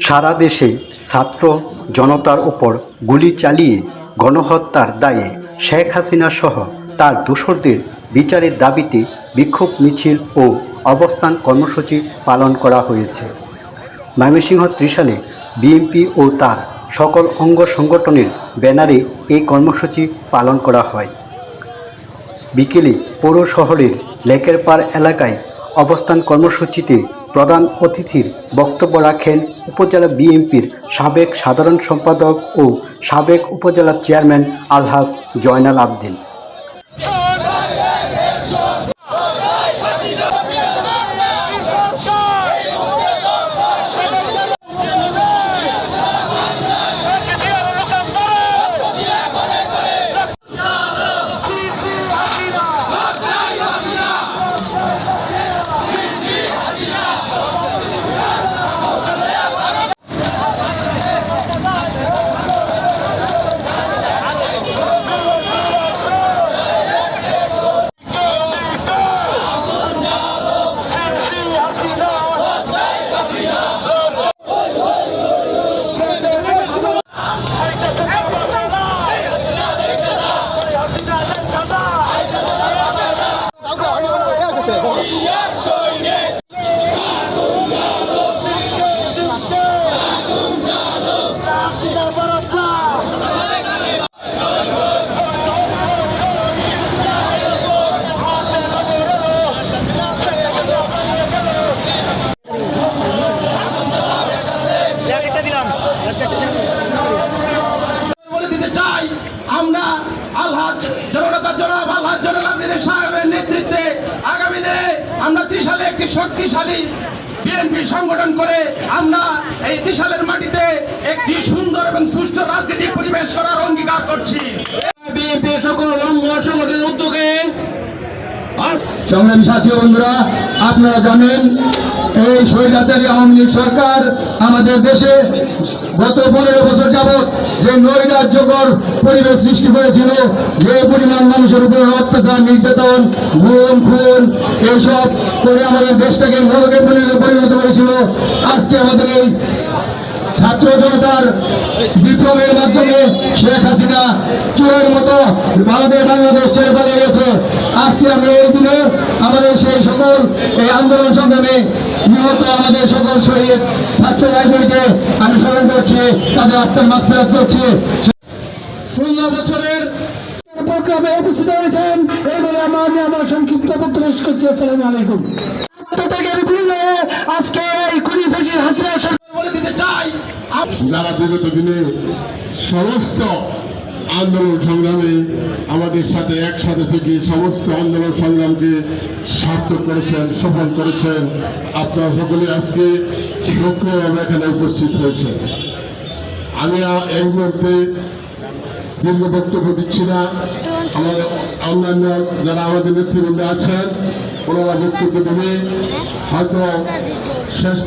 সারা দেশে ছাত্র জনতার ওপর গুলি চালিয়ে গণহত্যার দায়ে শেখ হাসিনা সহ তার দোসরদের বিচারের দাবিতে বিক্ষোভ মিছিল ও অবস্থান কর্মসূচি পালন করা হয়েছে। ময়মনসিংহ ত্রিশালে বিএনপি ও তার সকল অঙ্গ সংগঠনের ব্যানারে এই কর্মসূচি পালন করা হয়। বিকেলে পৌর শহরের লেকের পাড় এলাকায় অবস্থান কর্মসূচিতে প্রধান অতিথির বক্তব্য রাখেন উপজেলা বিএনপির সাবেক সাধারণ সম্পাদক ও সাবেক উপজেলা চেয়ারম্যান আলহাজ জয়নাল আবদিন। বলে একটি শক্তিশালী বিএনপি সংগঠন করে আমরা এই ত্রিশালের মাটিতে একটি সুন্দর এবং সুষ্ঠু রাজনৈতিক পরিবেশ করার অঙ্গীকার করছি। বিএনপি সকল অঙ্গ সংগঠনের উদ্যোগে সংগ্রামী সাথী বন্ধুরা আপনারা জানেন এই স্বৈরাচারী আওয়ামী লীগ সরকার আমাদের দেশে গত পনেরো বছর যাবৎ যে নৈরাজ্যকর পরিবেশ সৃষ্টি করেছিল যে পরিমাণ মানুষের উপর অত্যাচার, নির্যাতন, গুম, খুন এইসব করে আমাদের দেশটাকে নরকে পরিণত করেছিল। আজকে আমাদের এই ছাত্র জনতার বিপ্লবের মাধ্যমে শেখ হাসিনা চোরের মতো আমাদের বাংলাদেশ ছেড়ে পালিয়ে গেছে। আজকে আমরা এই দিনে আমাদের সেই সকল এই আন্দোলন সংগ্রামে নিহত আমাদের সকল শহীদ ছাত্র ভাইদেরকে আমি স্মরণ করছি, তাদের আত্মার মাত্রা করছি। ষোলো বছরের প্রোগ্রামে উপস্থিত হয়েছেন। এই বলে আমার আমি আমার সংক্ষিপ্ত বক্তব্য করছি। আসসালামু আলাইকুম। আজকে এই খুনি ফেসির হাসিনা বলে দিতে চাই। যারা বিগত দিনে সমস্ত আন্দোলন সংগ্রামে আমাদের সাথে একসাথে থেকে সমস্ত আন্দোলন সংগ্রামকে সার্থক করেছেন সফল করেছেন আপনারা সকলে আজকে সক্রিয়ভাবে এখানে উপস্থিত হয়েছেন। আমি এই মুহূর্তে দীর্ঘ বক্তব্য দিচ্ছি না। অন্যান্য যারা আমাদের নেতৃবৃন্দ আছেন ওনারা বক্তব্য দেবে। হয়তো শেষ